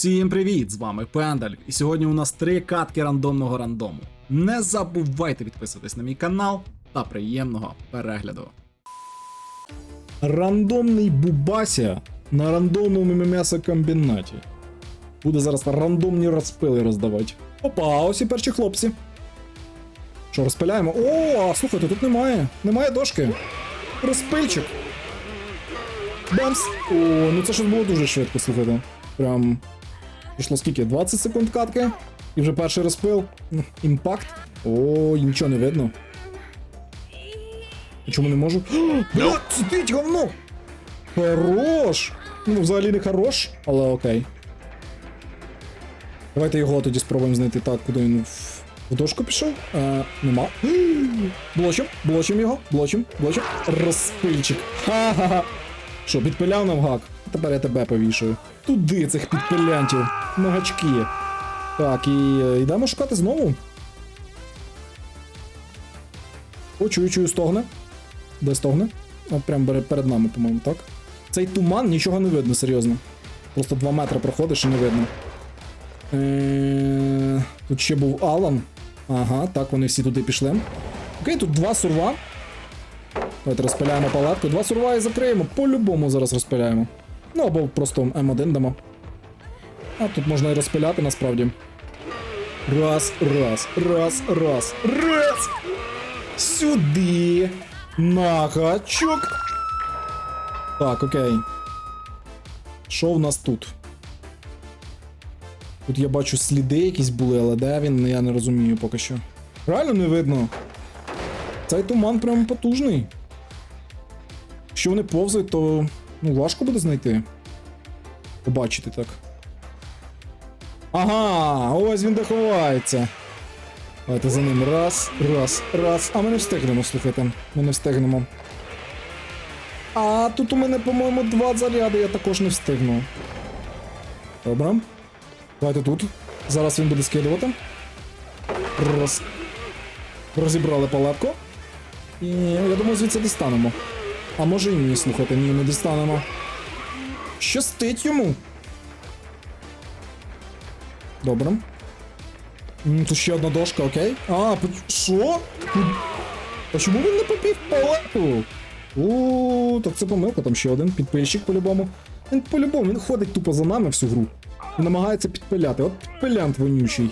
Всім привіт! З вами Пендаль. І сьогодні у нас три катки рандомного рандому. Не забувайте підписуватись на мій канал та приємного перегляду. Рандомний Бубася на рандомному м'ясокомбінаті. Буде зараз рандомні розпили роздавати. Опа, ось і перші хлопці. Що, розпиляємо? О, слухайте, тут немає. Немає дошки. Розпильчик. Бамс! О, ну це щось було дуже швидко, слухайте. Прям. Пішло скільки? 20 секунд катки. І вже перший розпил. Імпакт. О, нічого не видно. Чому не можу? Бля, сидить говно! Хорош! Ну, взагалі не хорош, але окей. Давайте його тоді спробуємо знайти так, куди він в, в дошку пішов. Е, нема. Блочим, блочим його, блочим, блочим. Розпильчик. Ха-ха-ха. Що, підпиляв нам гак? Тепер я тебе повішую. Туди цих підпилянтів. На гачки. Так, і е, йдемо шукати знову. О, чую, чую, стогне. Де стогне? А, прям перед нами, по-моєму, так? Цей туман нічого не видно, серйозно. Просто 2 метри проходиш і не видно. Е, Тут ще був Алан. Ага, так, вони всі туди пішли. Окей, тут два сурва. Давайте розпиляємо палатку. Два сурва і закриємо. По-любому зараз розпиляємо. Ну або просто М1 дамо. А тут можна і розпиляти насправді. Раз, раз, раз, раз, раз. Сюди. На гачок. Так, окей. Що в нас тут? Тут я бачу сліди якісь були, але де він, я не розумію поки що. Реально не видно. Цей туман прям потужний. Якщо вони повзають, то ну, важко буде знайти. Побачити так. Ага, ось він де ховається. Давайте за ним. Раз, раз, раз. А ми не встигнемо, слухайте. Ми не встигнемо. А тут у мене, по-моєму, два заряди, я також не встигну. Добре. Давайте тут. Зараз він буде скидувати. Раз. Розібрали палатку. І я думаю, звідси дістанемо. А може і ні, слухайте, ні, не дістанемо. Щастить йому. Добре. Тут ще одна дошка, окей. А, що? А чому він не попів палату? О, так це помилка, там ще один підпильщик по-любому. Він по-любому, він ходить тупо за нами всю гру. І намагається підпиляти. От підпилянт вонючий.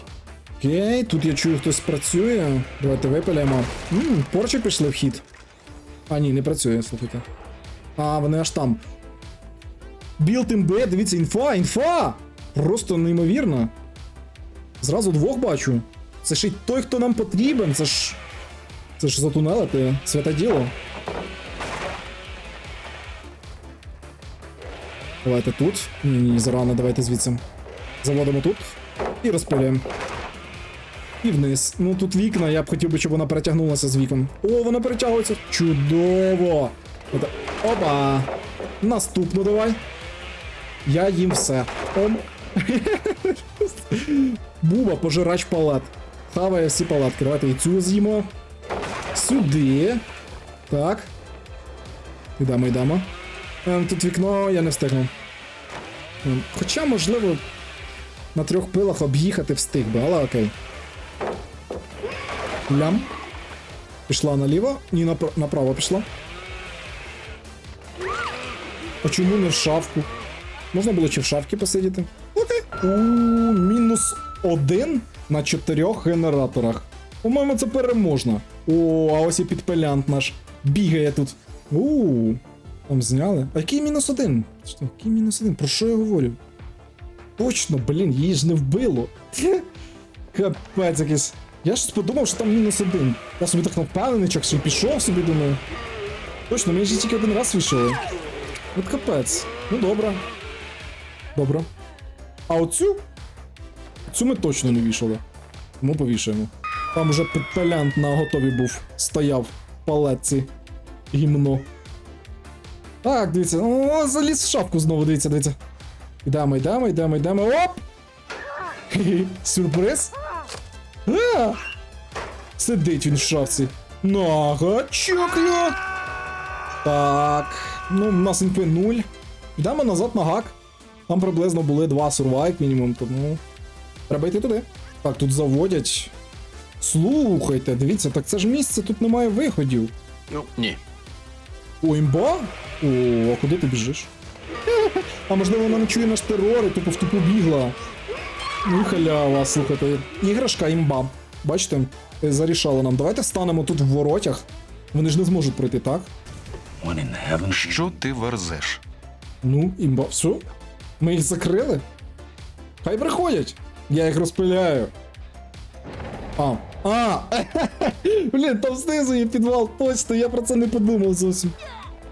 Окей, тут я чую, хтось працює. Давайте випиляємо. Ммм, порчі пішли в хід. А, ні, не працює, слухайте. А, вони аж там. Білд імбе, дивіться, інфа, інфа! Просто неймовірно. Зразу двох бачу. Це ж і той, хто нам потрібен, це ж. Це ж затунелити, святе діло. Давайте тут. Ні, ні, зарано, давайте звідси. Заводимо тут і розпилюємо. І вниз. Ну тут вікна, я б хотів би, щоб вона перетягнулася з вікон. О, вона перетягується. Чудово! Опа! Наступну давай. Я їм все. Ом. Буба, пожирач палат. Хаває всі палатки. Давайте і цю з'їмо. Сюди. Так. Йдемо, йдемо. Ем, Тут вікно я не встигну. Ем, Хоча, можливо, на трьох пилах об'їхати встиг би, але окей. Лям. Пішла наліво, ні, напр- направо пішла. А чому не в шафку? Можна було чи в шафці посидіти? Окей. У мінус один на чотирьох генераторах. По-моєму, це переможно. О, а ось і підпилянт наш бігає тут. У, там зняли. А який мінус один? Що, який мінус один? Про що я говорю? Точно, блін, її ж не вбило. Капець якийсь. Я ж подумав, що там мінус один. Я собі так навпевнений, чак собі пішов собі, думаю. Точно, ми ж тільки один раз вийшли. От капець. Ну добре. Добре. А оцю? Цю ми точно не вішали. Тому повішаємо. Там уже підпалянт на готові був. Стояв в палетці. Гімно. Так, дивіться. О, заліз в шапку знову, дивіться, дивіться. Йдемо, йдемо, йдемо, йдемо. Оп! Сюрприз. А! Сидить він в шафці. На гачок його. Так. Ну, у нас інфи 0. Йдемо назад на гак. Там приблизно були два сурвайк мінімум, тому треба йти туди. Так, тут заводять. Слухайте, дивіться, так це ж місце, тут немає виходів. Ну, ні. О, імба? О, а куди ти біжиш? А можливо вона не чує наш терор і тупо в тупу бігла. Ну, халява, слухайте. Іграшка імба. Бачите, е, зарішала нам. Давайте станемо тут в воротях. Вони ж не зможуть пройти, так? Що ти верзеш? Ну, імба, все. Ми їх закрили. Хай приходять. Я їх розпиляю. А. А! Блін, там знизу є підвал, точно, я про це не подумав зовсім.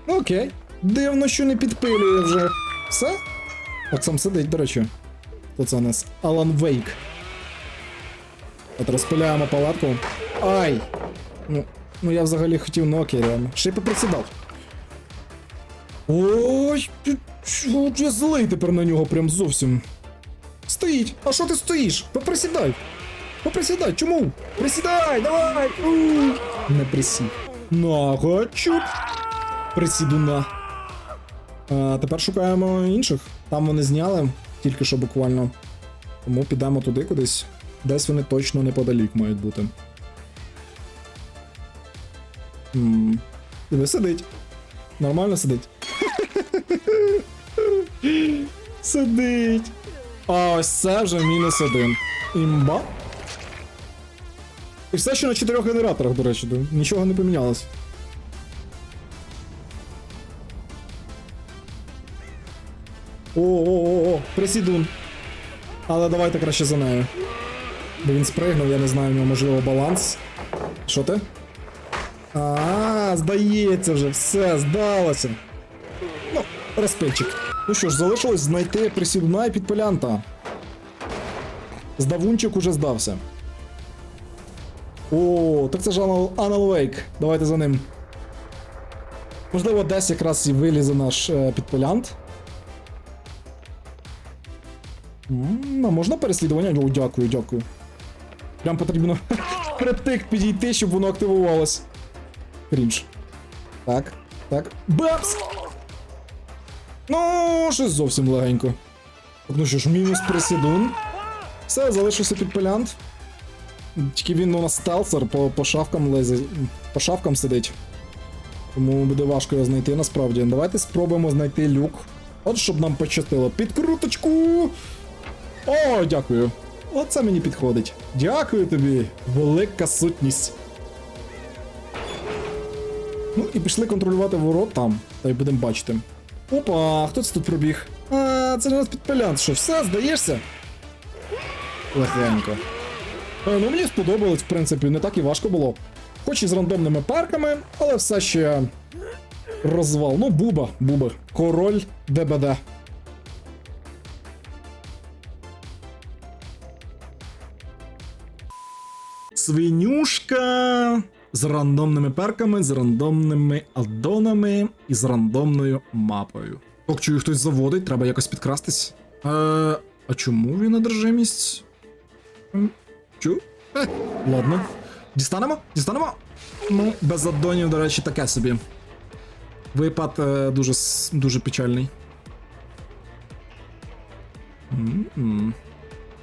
Окей. Дивно, що не підпилює вже. Все? От сам сидить, до речі. Хто це у нас? Алан Вейк. От розпиляємо палатку. Ай! Ну, ну я взагалі хотів, окей, реально. Ще й поприсідав. Ой, чого я злий тепер на нього прям зовсім. Стоїть! А що ти стоїш? Поприсідай! Поприсідай, чому? Присідай, давай! У! Не присів. Нага, чуп. Присіду на. А, тепер шукаємо інших. Там вони зняли, тільки що буквально. Тому підемо туди кудись. Десь вони точно неподалік мають бути. М, Диви, сидить. Нормально сидить. Сидить. Ось це вже мінус один. Імба. І все ще на чотирьох генераторах, до речі, нічого не помінялось. Присідун. Але давайте краще за нею. Бо він спригнув, я не знаю, у нього можливо баланс. Що ти? А, здається вже, все, здалося. Ну, розпильчик. Ну що ж, залишилось знайти присідуна і підпилянта. Здавунчик уже здався. О, так це ж Анал, Анал Давайте за ним. Можливо, десь якраз і вилізе наш е, підпилянт. А можна переслідування? О, дякую, дякую. Прям потрібно притик підійти, щоб воно активувалось. Крінж. Так, так. Бапс! Ну, щось зовсім легенько. Ну що ж, мінус присідун. Все, залишився підпилянт. Тільки він у нас стелсер, по, по шавкам лезе, по шавкам сидить. Тому буде важко його знайти насправді. Давайте спробуємо знайти люк. От щоб нам пощастило. Підкруточку! О, дякую. Оце мені підходить. Дякую тобі, велика сутність. Ну і пішли контролювати ворот там, та й будемо бачити. Опа, хто це тут пробіг? А, це у нас підпилянт. Що, все, здаєшся? Легенько. Е, ну мені сподобалось, в принципі, не так і важко було. Хоч і з рандомними парками, але все ще розвал. Ну, Буба, Буба. Король ДБД. Свинюшка з рандомними перками, з рандомними аддонами і з рандомною мапою. Ок, чую, хтось заводить, треба якось підкрастись. Е, а чому він одержимість? М, Чу? Е, ладно. Дістанемо? Дістанемо? Ну, без аддонів, до речі, таке собі. Випад е, дуже, дуже печальний. М-м. Тут з-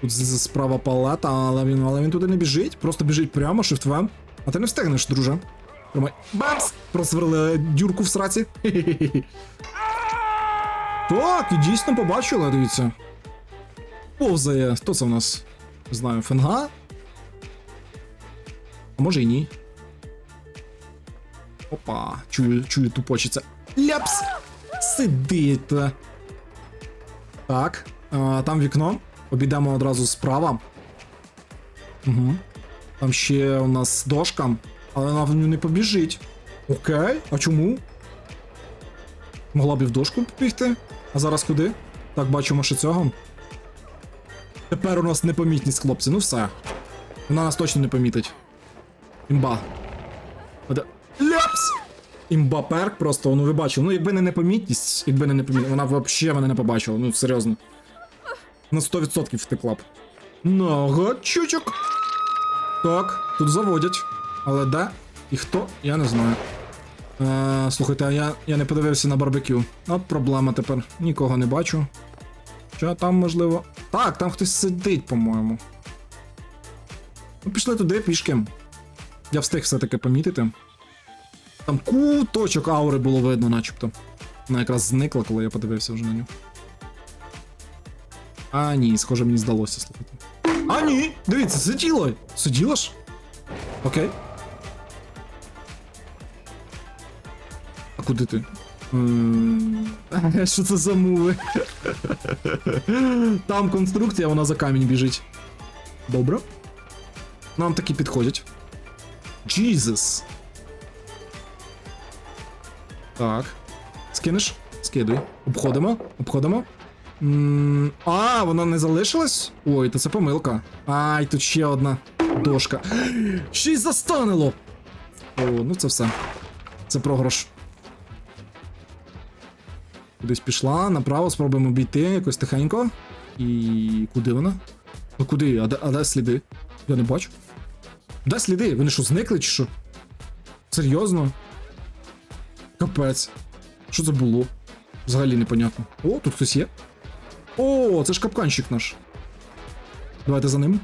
з- справа палета, але він, але він туди не біжить, просто біжить прямо, шифтвем. А ти не встигнеш, друже. Тримай. Бамс! Просверли дюрку в сраці. Так, і дійсно побачила, дивіться. Повзає. Хто це в нас? Не знаю, фенга? А може і ні. Опа, чую, чую, тупочиться. Ляпс! Сидить. Так, а, там вікно. Обійдемо одразу справа. Угу. Там ще у нас дошка, але вона в нього не побіжить. Окей, а чому? Могла б і в дошку побігти. А зараз куди? Так, бачимо ще цього. Тепер у нас непомітність, хлопці, ну все. Вона нас точно не помітить. Імба. Ляпс! Імба перк просто, ну ви бачили. Ну, якби не непомітність, якби не непомітність, вона взагалі мене не побачила, ну серйозно. На 100% втекла б. Нога чучок. Так, тут заводять. Але де? І хто? Я не знаю. Е, слухайте, а я, я не подивився на барбекю. От проблема тепер. Нікого не бачу. Що там можливо. Так, там хтось сидить, по-моєму. Ну, пішли туди пішки. Я встиг все-таки помітити. Там куточок аури було видно, начебто. Вона якраз зникла, коли я подивився вже на нього. А, ні, схоже, мені здалося слухати. А, ні! Дивіться, сиділо! Сиділо ж? Окей. А куди ти? Що це за муви? Там конструкція, вона за камінь біжить. Добре. Нам такі підходять. Jesus. Так. Скинеш? Скидуй. Обходимо. Обходимо. А, вона не залишилась? Ой, то це помилка. Ай, тут ще одна дошка. Ще й застанило! О, ну це все. Це програш. Кудись пішла, направо спробуємо обійти якось тихенько. І куди вона? Ну куди? А де, а де сліди? Я не бачу. Де сліди? Вони що, зникли чи що? Серйозно? Капець. Що це було? Взагалі непонятно. О, тут хтось є. О, це ж капканщик наш. Давайте за ним.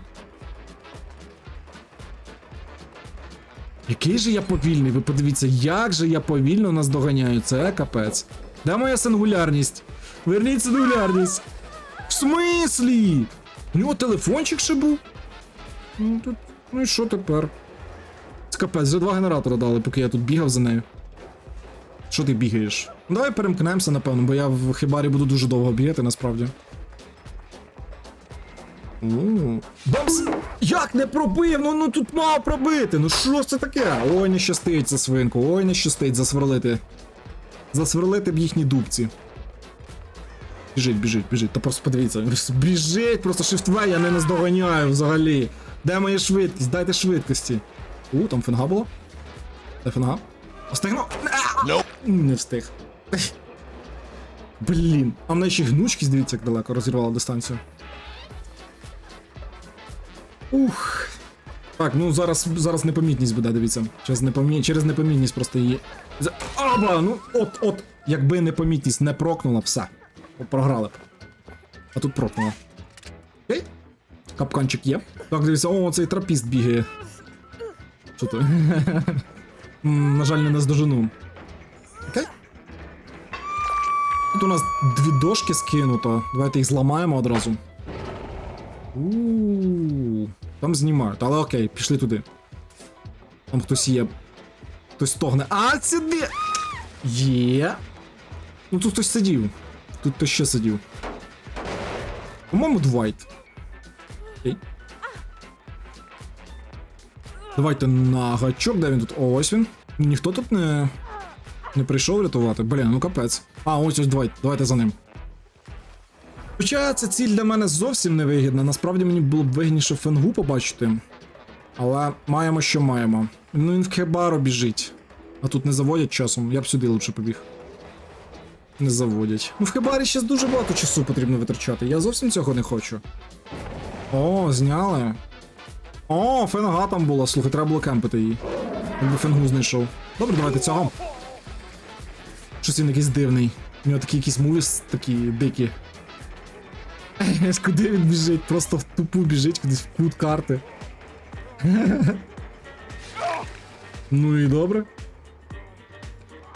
Який же я повільний, ви подивіться, як же я повільно нас доганяю, це капець. Де моя сингулярність? Верніть сингулярність. В смислі? У нього телефончик ще був. Ну, тут... ну і що тепер? Це капець, вже два генератора дали, поки я тут бігав за нею. Що ти бігаєш? Давай перемкнемося, напевно, бо я в хибарі буду дуже довго бігати, насправді. Бамс! Як не пробив? Ну, ну тут мав пробити. Ну що ж це таке? Ой, не щастить за свинку, ой, не щастить засверлити. Засверлити б їхні дубці. Біжить, біжить, біжить. Та просто подивіться. Біжить, просто шифтве, я не наздоганяю взагалі. Де моя швидкість? Дайте швидкості. У, там фенга була. Де фенга? Встигну? Nope. Не встиг. Блін. А в неї ще гнучкість, дивіться, як далеко розірвала дистанцію. Ух. Так, ну зараз, зараз непомітність буде, дивіться. Через, непомі... Через непомітність просто її. Аба! Ну от, от. Якби непомітність не прокнула, все. Програли б. А тут прокнула. Окей. Капканчик є. Так, дивіться, о, цей трапіст бігає. Що то? На жаль, не наздожену. Тут у нас дві дошки скинуто. Давайте їх зламаємо одразу. У, Там знімають, але окей, пішли туди. Там хтось є. Хтось стогне. А, сюди! Є. Ну тут хтось сидів. Тут хтось ще сидів. По-моєму, Двайт. Окей. Давайте на гачок, де він тут? Ось він. Ніхто тут не. Не прийшов рятувати. Блін, ну капець. А, ось ось Двайт. Давайте за ним. Хоча ця ціль для мене зовсім не вигідна. Насправді мені було б вигідніше фенгу побачити. Але маємо, що маємо. Ну він в Хебаро біжить. А тут не заводять часом, я б сюди лучше побіг. Не заводять. Ну в Хебарі ще дуже багато часу потрібно витрачати. Я зовсім цього не хочу. О, зняли. О, фенга там була. Слухай, треба було кемпити її. Якби фенгу знайшов. Добре, давайте цього. Щось він якийсь дивний. У нього такі якісь мувіс такі дикі. Куди він біжить? Просто в тупу біжить кудись в кут карти. ну і добре.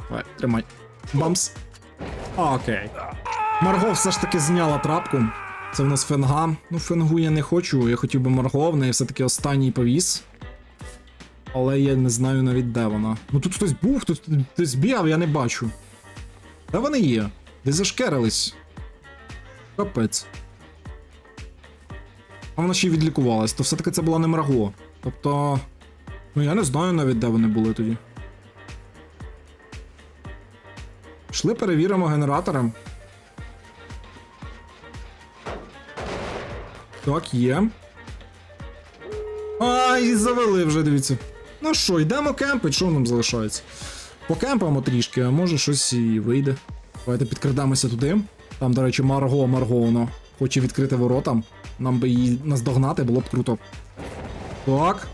Давай, тримай. Бамс. Окей. Марго все ж таки зняла трапку. Це в нас фенга. Ну, фенгу я не хочу, я хотів би Марго, в неї все-таки останній повіс. Але я не знаю навіть де вона. Ну тут хтось був, хтось, хтось бігав, я не бачу. Де вони є? Де зашкерились? Капець. А вона ще й відлікувалась, то все-таки це була не Марго. Тобто. Ну я не знаю навіть, де вони були тоді. Пішли перевіримо генератори. Так, є. Ай, завели вже, дивіться. Ну що, йдемо кемпить, що нам залишається? Покемпаємо трішки, а може щось і вийде. Давайте підкрадемося туди. Там, до речі, Марго Марго воно хоче відкрити ворота. Нам би її наздогнати, було б круто. Так.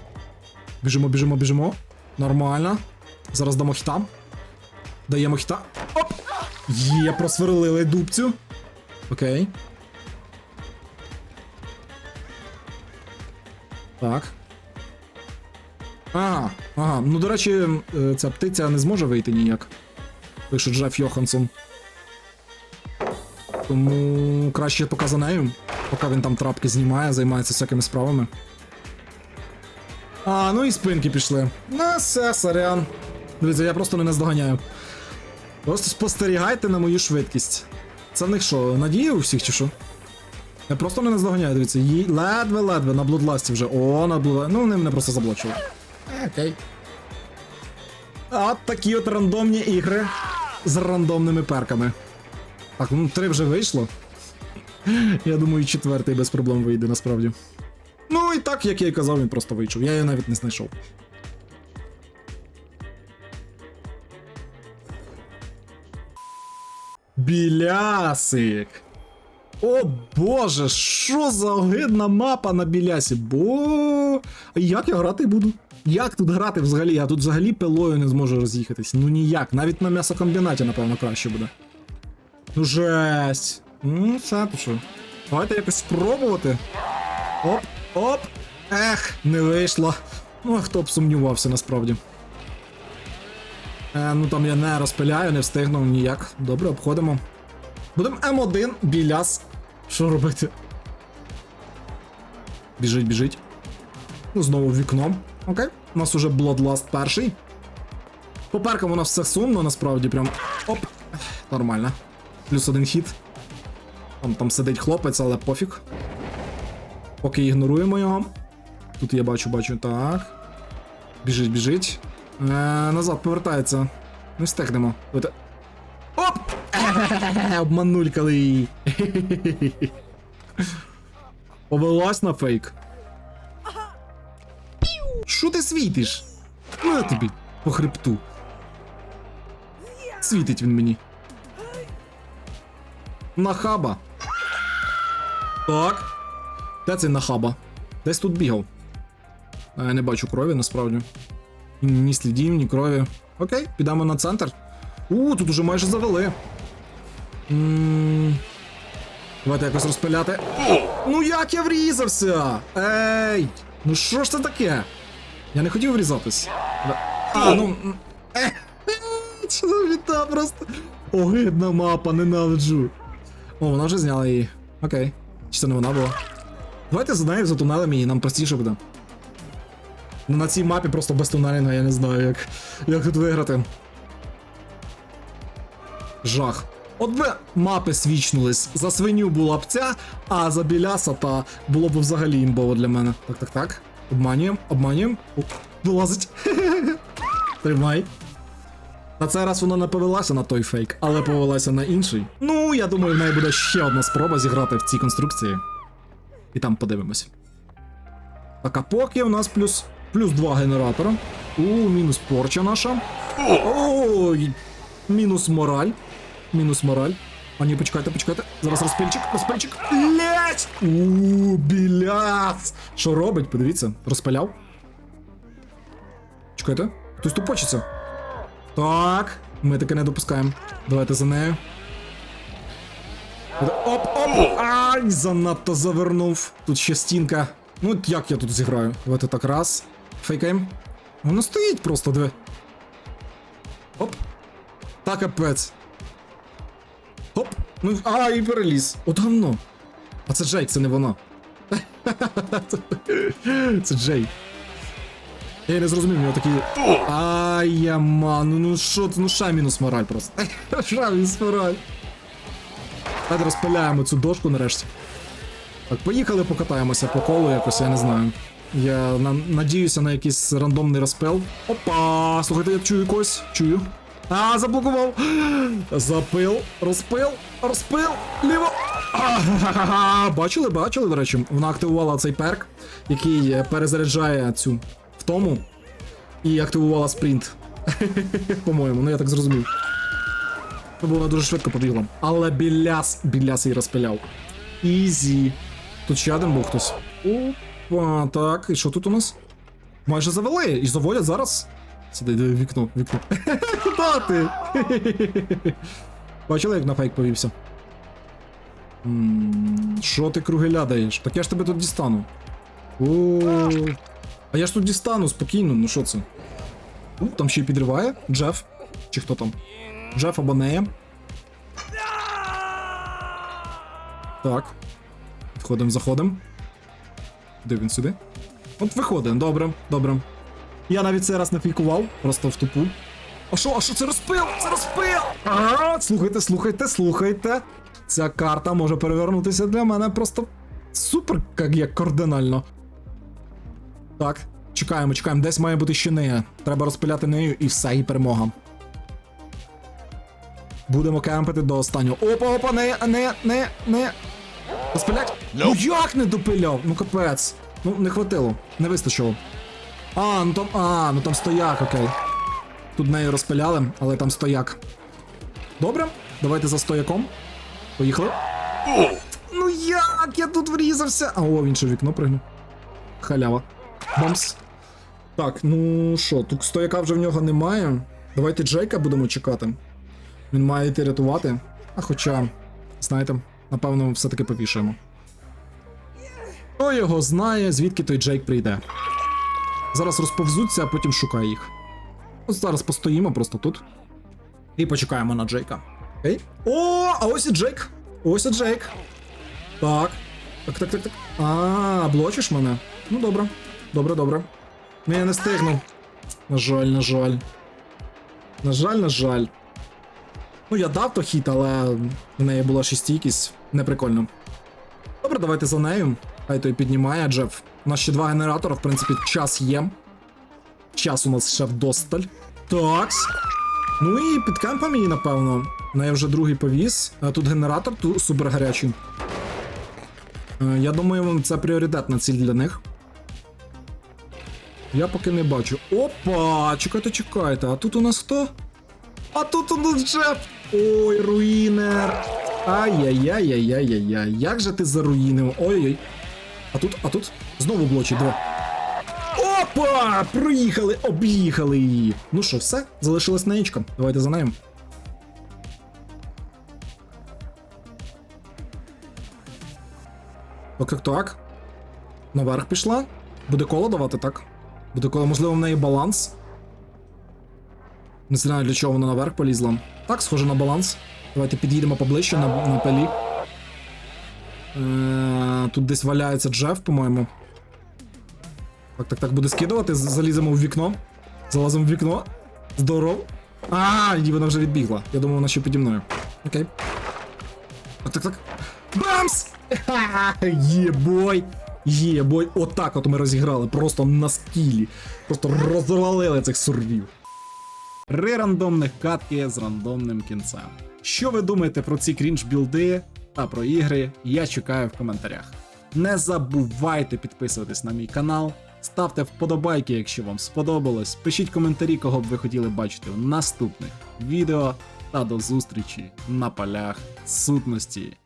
Біжимо, біжимо, біжимо. Нормально. Зараз дамо хіта. Даємо хіта. Оп! Є, просверлили дубцю. Окей. Так. Ага ага. Ну, до речі, е, ця птиця не зможе вийти ніяк. Пише Джеф Йоханссон. Тому краще поки за нею, поки він там трапки знімає, займається всякими справами. А, ну і спинки пішли. Ну, все, сорян. Дивіться, я просто не наздоганяю. Просто спостерігайте на мою швидкість. Це в них що, надія у всіх чи що? Я просто не наздоганяю, дивіться, ледве-ледве на блудласті вже. О, на блудласті. Ну, вони мене просто заблочили. Окей. От такі от рандомні ігри з рандомними перками. Так, ну три вже вийшло. Я думаю, четвертий без проблем вийде насправді. Ну і так, як я і казав, він просто вийшов. Я його навіть не знайшов. Білясик. О боже, що за огидна мапа на білясі? Бо. А Як я грати буду? Як тут грати взагалі? Я тут взагалі пилою не зможу роз'їхатись. Ну ніяк. Навіть на м'ясокомбінаті, напевно, краще буде. Ну жесть. Ну, все, що. Давайте якось спробувати. Оп, оп. Ех, не вийшло. Ну, а хто б сумнівався насправді. Е, ну там я не розпиляю, не встигну ніяк. Добре, обходимо. Будемо М1, біляс. Що робити? Біжить, біжить. Ну, знову вікном. Окей. У нас уже Bloodlust перший. По перкам у нас все сумно, насправді, прям. Оп. Нормально. Плюс один хід. Там, там сидить хлопець, але пофіг. Поки ігноруємо його. Тут я бачу, бачу. Так. Біжить, біжить. Е, назад повертається. Не встигнемо. Оп! Обманулькали. Повелась на фейк. Що ти світиш? На тобі по хребту. Світить він мені. Нахаба. Так. Де цей нахаба? Десь тут бігав. А, я не бачу крові насправді. Ні слідів, ні крові. Окей, підемо на центр. У, тут уже майже завели. Давайте якось розпиляти. Ну як я врізався? Ей! Ну що ж це таке? Я не хотів врізатись. А, ну. м, е, просто. Огидна мапа, ненавиджу. О, вона вже зняла її. Окей. Чи це не вона була? Давайте за нею за тунелем і нам простіше буде. Ну на цій мапі просто без тунелінга я не знаю, як, як тут виграти. Жах. От би мапи свічнулись. За свиню була б ця, а за біляса та було б взагалі імбово для мене. Так, так, так. Обманюємо, обманюємо. Вилазить. Тримай. На цей раз вона не повелася на той фейк, але повелася на інший. Ну, я думаю, в неї буде ще одна спроба зіграти в цій конструкції. І там подивимось. Так, а поки у нас плюс, плюс два генератора. У, мінус порча наша. Ой, мінус мораль. Мінус мораль. А ні, почекайте, почекайте. Зараз розпильчик, розпильчик. Блять! У, біляс! Що робить? Подивіться, розпиляв. Чекайте, хтось тупочиться. Так, ми таке не допускаємо. Давайте за нею. Оп, оп! Ай, занадто завернув. Тут ще стінка. Ну, от як я тут зіграю? Давайте так раз. Фейкаємо. Воно стоїть просто, диви. Оп. Та капець. Оп. Ну, а, і переліз. От говно. А це Джейк, це не воно. Це Джей. Я не зрозумів, у нього такий. Ай, я ман, ну що ну ша мінус мораль просто. Ша мінус мораль. Давайте розпиляємо цю дошку нарешті. Так, поїхали покатаємося по колу якось, я не знаю. Я на, надіюся на якийсь рандомний розпил. Опа! Слухайте, я чую когось. Чую. А, заблокував! Запил, розпил, розпил, ліво. Бачили, бачили, до речі, вона активувала цей перк, який е, перезаряджає цю втому. І активувала спринт. По-моєму, ну я так зрозумів. Бо вона дуже швидко побігла. Але біляс, біляс її розпиляв. Ізі. Тут ще один був хтось. Опа, так, і що тут у нас? Майже завели, і заводять зараз. Сюди, диви, вікно, вікно. Куда ти? Бачили, як на фейк повівся? Що ти кругеля даєш? Так я ж тебе тут дістану. О, а я ж тут дістану спокійно, ну що це? У, там ще й підриває Джеф. Чи хто там? Джеф або Нея. Так. Входимо, заходимо. Де він сюди? От виходить, добре, добре. Я навіть цей раз не фейкував, просто в тупу. А що, а що це розпил? Це розпил! А, слухайте, слухайте, слухайте. Ця карта може перевернутися для мене просто супер, як, як кардинально. Так, чекаємо, чекаємо. Десь має бути ще нея. Треба розпиляти нею і все, і перемога. Будемо кемпити до останнього. Опа, опа, не, не, не, не. Розпилять? Ну як не допиляв? Ну капець. Ну, не хватило, не вистачило. А, ну там. А, ну там стояк, окей. Тут нею розпиляли, але там стояк. Добре, давайте за стояком. Поїхали. Ну як я тут врізався? А о, він ще вікно пригнув. Халява. Бамс. Так, ну що, тут стояка вже в нього немає. Давайте Джейка будемо чекати. Він має йти рятувати. А хоча, знаєте, напевно, все-таки повішаємо. Хто його знає, звідки той Джейк прийде. Зараз розповзуться, а потім шукає їх. Ось зараз постоїмо просто тут. І почекаємо на Джейка. Окей. О, а ось і Джейк. Ось і Джейк. Так. Так, так, так, так. А, блочиш мене? Ну добре. Добре, добре. Ну я не стигну. На жаль, на жаль. На жаль, на жаль. Ну, я дав то хіт, але в неї була ще стійкість. Неприкольно. Добре, давайте за нею. Хай той піднімає Джеф. У нас ще два генератора, в принципі, час є. Час у нас ще вдосталь. Такс. Ну і під кемпом її, напевно. Ну, я вже другий повіз. А тут генератор тут супер гарячий. Е, Я думаю, це пріоритетна ціль для них. Я поки не бачу. Опа! Чекайте, чекайте. А тут у нас хто? А тут у нас Джеф! Ой, руїнер! Ай-яй-яй-яй-яй-яй. Як же ти заруїнив? Ой-ой. А тут, а тут знову блочі, два. Опа! Приїхали, об'їхали її. Ну що, все, залишилась наїчка. Давайте за нею. Так, так, так. Наверх пішла. Буде коло давати, так? Буде коло, можливо, в неї баланс. Не знаю, для чого вона наверх полізла. Так, схоже на баланс. Давайте під'їдемо поближче на, на пелі. Е, тут десь валяється Джеф, по-моєму. Так, так, так, буде скидувати, заліземо в вікно. Залазимо в вікно. Здоров. А, і вона вже відбігла. Я думав, вона ще піді мною. Окей. Так, так, так. Бамс! Єбой! Єбой! Отак от ми розіграли, просто на скілі. Просто розвалили цих сурвів. Три рандомних катки з рандомним кінцем. Що ви думаєте про ці крінж білди та про ігри? Я чекаю в коментарях. Не забувайте підписуватись на мій канал, ставте вподобайки, якщо вам сподобалось. Пишіть коментарі, кого б ви хотіли бачити в наступних відео. Та до зустрічі на полях сутності.